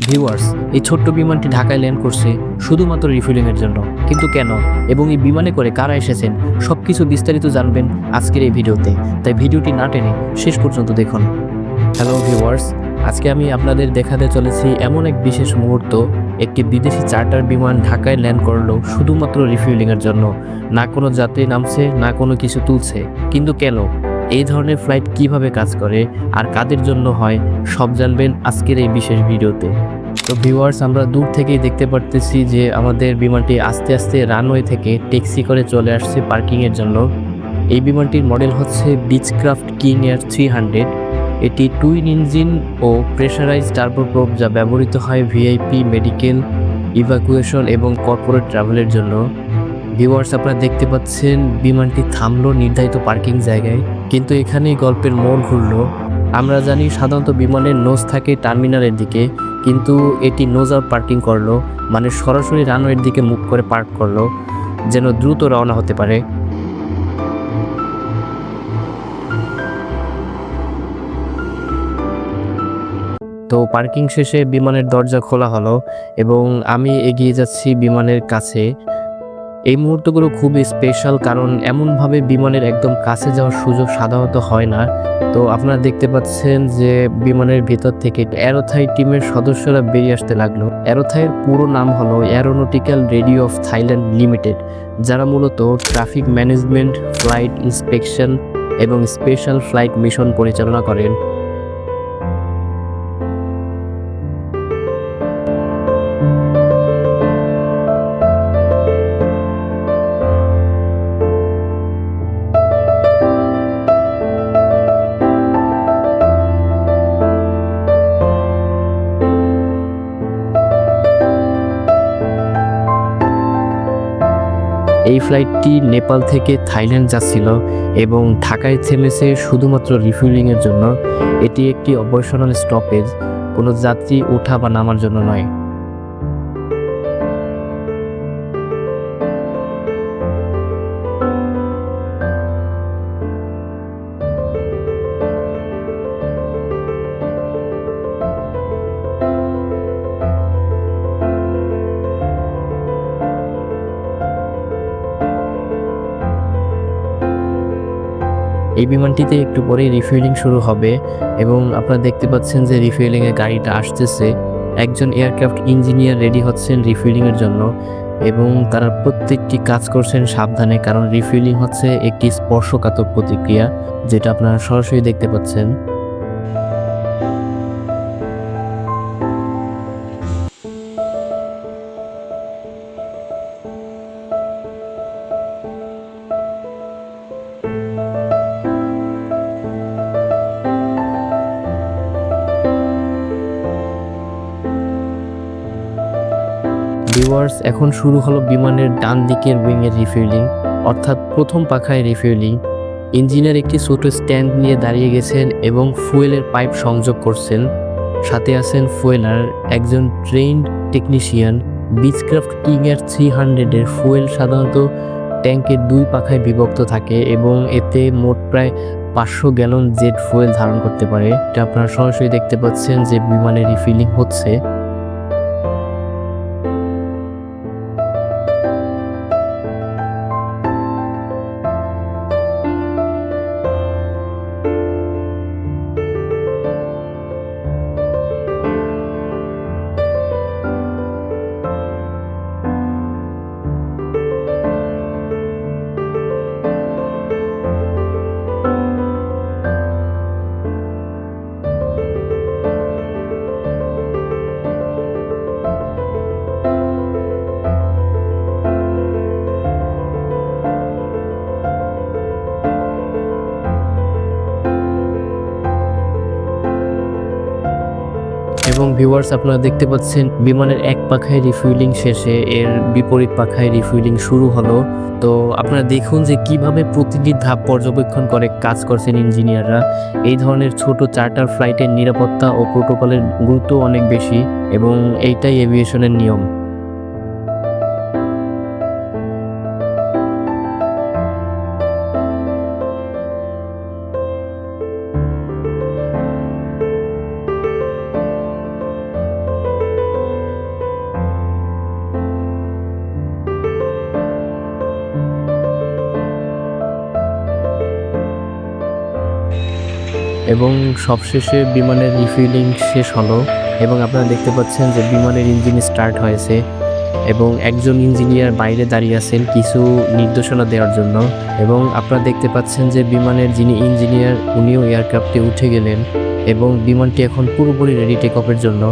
Viewers এই ছোট্ট বিমানটি ঢাকায় ল্যান্ড করছে শুধুমাত্র রিফিলিং এর জন্য। কিন্তু কেন? এবং এই বিমানে করে কারা এসেছেন? সবকিছু বিস্তারিত জানবেন আজকের এই ভিডিওতে। তাই ভিডিওটি না টেনে শেষ পর্যন্ত দেখুন। হ্যালো ভিউয়ার্স আজকে আমি আপনাদের দেখাতে চলেছি এমন এক বিশেষ মুহূর্ত একটি বিদেশি চার্টার বিমান ঢাকায় ল্যান্ড করল শুধুমাত্র রিফিউলিং এর জন্য। না কোনো যাত্রী নামছে, না কোনো কিছু তুলছে। কিন্তু কেন? এই ধরনের ফ্লাইট কীভাবে কাজ করে? আর কাদের জন্য হয়? সব জানবেন আজকের এই বিশেষ ভিডিওতে। তো ভিউয়ার্স আমরা দূর থেকেই দেখতে পারতেছি যে আমাদের বিমানটি আস্তে আস্তে রানওয়ে থেকে ট্যাক্সি করে চলে আসছে পার্কিংয়ের জন্য। এই বিমানটির মডেল হচ্ছে Beechcraft King Air three hundred এটি টুইন ইঞ্জিন ও প্রেশারাইজ টার্বোপ্রোপ যা ব্যবহৃত হয় ভিআইপি, মেডিকেল, ইভাকুয়েশন এবং কর্পোরেট ট্রাভেলের জন্য। ভিউয়ার্স, আপনারা দেখতে পাচ্ছেন বিমানটি থামলো নির্ধারিত পার্কিং জায়গায়, কিন্তু এখানেই গল্পের মোড় ঘুরলো। আমরা জানি সাধারণত বিমানের নোজ থাকে টার্মিনালের দিকে, কিন্তু এটি নোজ আউট পার্কিং করল মানে সরাসরি রানওয়ের দিকে মুখ করে পার্ক করল, যেন দ্রুত রওনা হতে পারে। তো পার্কিং শেষে বিমানের দরজা খোলা হলো এবং আমি এগিয়ে যাচ্ছি বিমানের কাছে। এই মুহূর্তগুলো খুবই স্পেশাল কারণ এমনভাবে বিমানের একদম কাছে যাওয়ার সুযোগ সাধারণত হয় না। তো আপনারা দেখতে পাচ্ছেন যে বিমানের ভিতর থেকে অ্যারোথাই টিমের সদস্যরা বেরিয়ে আসতে লাগল। অ্যারোথাইয়ের পুরো নাম হলো aeronautical radio of Thailand limited যারা মূলত ট্রাফিক ম্যানেজমেন্ট, ফ্লাইট ইন্সপেকশন এবং স্পেশাল ফ্লাইট মিশন পরিচালনা করেন। এই ফ্লাইটটি নেপাল থেকে থাইল্যান্ড যাচ্ছিল এবং ঢাকায় থেমেছে শুধুমাত্র রিফুয়েলিংয়ের জন্য। এটি একটি অপারেশনাল স্টপেজ কোনো যাত্রী ওঠা বা নামার জন্য নয়। এই বিমানটিতে একটু পরেই রিফুয়েলিং শুরু হবে এবং আপনারা দেখতে পাচ্ছেন যে রিফুয়েলিং এর গাড়িটা আসতেছে। একজন এয়ারক্রাফট ইঞ্জিনিয়ার রেডি হচ্ছেন রিফুয়েলিং এর জন্য এবং তারা প্রত্যেকটি কাজ করছেন সাবধানে কারণ রিফুয়েলিং হচ্ছে একটি স্পর্শকাতর প্রতিক্রিয়া, যেটা আপনারা সরাসরি দেখতে পাচ্ছেন। ভিউয়ার্স এখন শুরু হলো বিমানের ডান দিকের উইংয়ের রিফিউলিং অর্থাৎ প্রথম পাখায় রিফিউলিং ইঞ্জিনিয়ার একটি ছোট স্ট্যান্ড নিয়ে দাঁড়িয়ে গেছেন এবং ফুয়েলের পাইপ সংযোগ করছেন। সাথে আছেন ফুয়েলার, একজন ট্রেন্ড টেকনিশিয়ান বিচক্রাফট কিং এর থ্রি হান্ড্রেডের ফুয়েল সাধারণত ট্যাঙ্কের দুই পাখায় বিভক্ত থাকে এবং এতে মোট প্রায় পাঁচশো গ্যালন জেট ফুয়েল ধারণ করতে পারে। এটা আপনারা সরাসরি দেখতে পাচ্ছেন যে বিমানের রিফিলিং হচ্ছে। ভিউয়ার্স আপনারা দেখতে পাচ্ছেন, বিমানের এক পাখায় রিফুয়েলিং শেষে, এর বিপরীত পাখায় রিফুয়েলিং শুরু হলো। তো আপনারা দেখুন যে কীভাবে প্রতিটি ধাপ পর্যবেক্ষণ করে কাজ করছেন ইঞ্জিনিয়াররা। এই ধরনের ছোট চার্টার ফ্লাইটের নিরাপত্তা ও প্রোটোকলের গুরুত্ব অনেক বেশি এবং এইটাই এভিয়েশনের নিয়ম। এবং সবশেষে বিমানের রিফিলিং শেষ হলো এবং আপনারা দেখতে পাচ্ছেন যে বিমানের ইঞ্জিন স্টার্ট হয়েছে এবং একজন ইঞ্জিনিয়ার বাইরে দাঁড়িয়ে আছেন কিছু নির্দেশনা দেওয়ার জন্য এবং আপনারা দেখতে পাচ্ছেন যে বিমানের যিনি ইঞ্জিনিয়ার উনিও এয়ারক্রাফটে উঠে গেলেন এবং বিমানটি এখন পুরোপুরি রেডি টেক অফের জন্য।